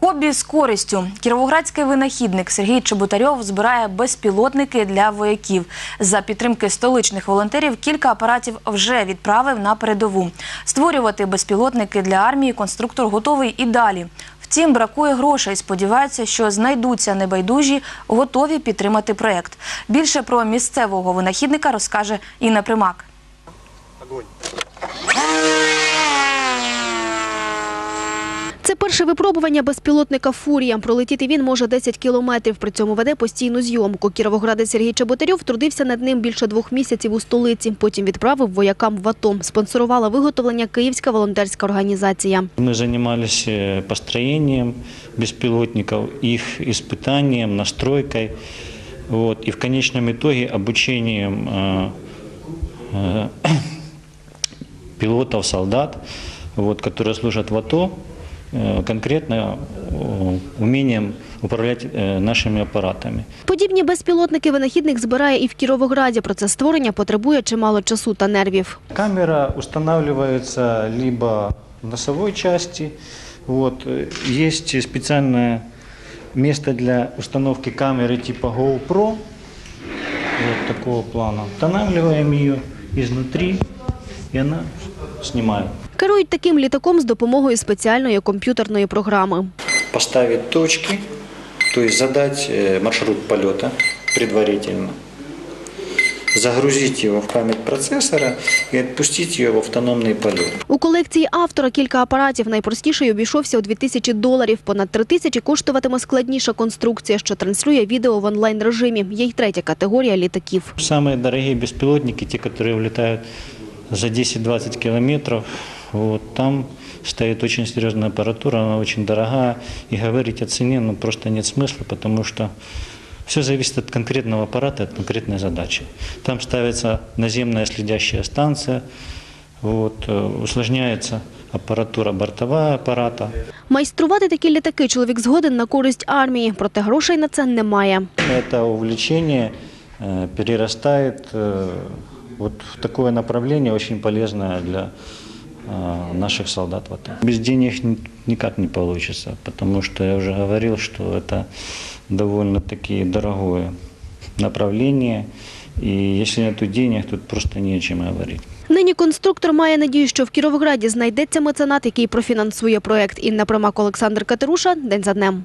Хобі з користю. Кіровоградський винахідник Сергій Чеботарьов збирає безпілотники для вояків. За підтримки столичних волонтерів кілька апаратів вже відправив на передову. Створювати безпілотники для армії конструктор готовий і далі. Втім, бракує грошей. Сподіваються, що знайдуться небайдужі, готові підтримати проект. Більше про місцевого винахідника розкаже Інна Примак. Це перше випробування безпілотника «Фурія». Пролетіти він може 10 кілометрів, при цьому веде постійну зйомку. Кіровоградець Сергій Чеботарьов трудився над ним більше двох місяців у столиці. Потім відправив воякам в АТО. Спонсорувала виготовлення Київська волонтерська організація. Мы занимались э, построением беспилотников, их испытанием, настройкой, вот, и в конечном итоге обучением э, э, пилотов, солдат, вот, которые служат в АТО, э, конкретно э, умением управлять э, нашими аппаратами. Подібні безпілотники винахідник збирає і в Кіровограді. Про створення потребує чимало часу та нервів. Камера устанавливается либо в носовой части, вот, э, есть специальное место для установки камеры типа GoPro, вот такого плана. Устанавливаем ее изнутри, и она снимает. Керують таким літаком з допомогою спеціальної комп'ютерної програми. Поставить точки, то есть задать э, маршрут полета предварительно, загрузить его в память процессора и отпустить ее в автономный полет. У колекції автора кілька апаратів. Найпростіший обійшовся у 2000 доларів. Понад 3 тисячі коштуватиме складніша конструкція, що транслює відео в онлайн-режимі. Є й третя категорія літаків. Самые дорогие беспилотники, те, которые улетают за 10-20 километров, вот, там стоит очень серьезная аппаратура, она очень дорогая, и говорить о цене ну, просто нет смысла, потому что все зависит от конкретного аппарата, от конкретной задачи. Там ставится наземная следящая станция, вот, э, усложняется аппаратура бортовая аппарата. Майструвати такі літаки чоловік згоден на користь армії, проте грошей на це немає. Это увлечение э, перерастает э, вот в такое направление, очень полезное для э, наших солдат. в АТО. Без денег ни- никак не получится, потому что я уже говорил, что это довольно-таки дорогое направление, и если нет денег, тут просто не о чем говорить. Нині конструктор має надію, що в Кіровограді знайдеться меценат, який профінансує проект. Інна Примак, Олександр Катеруша. День за днем.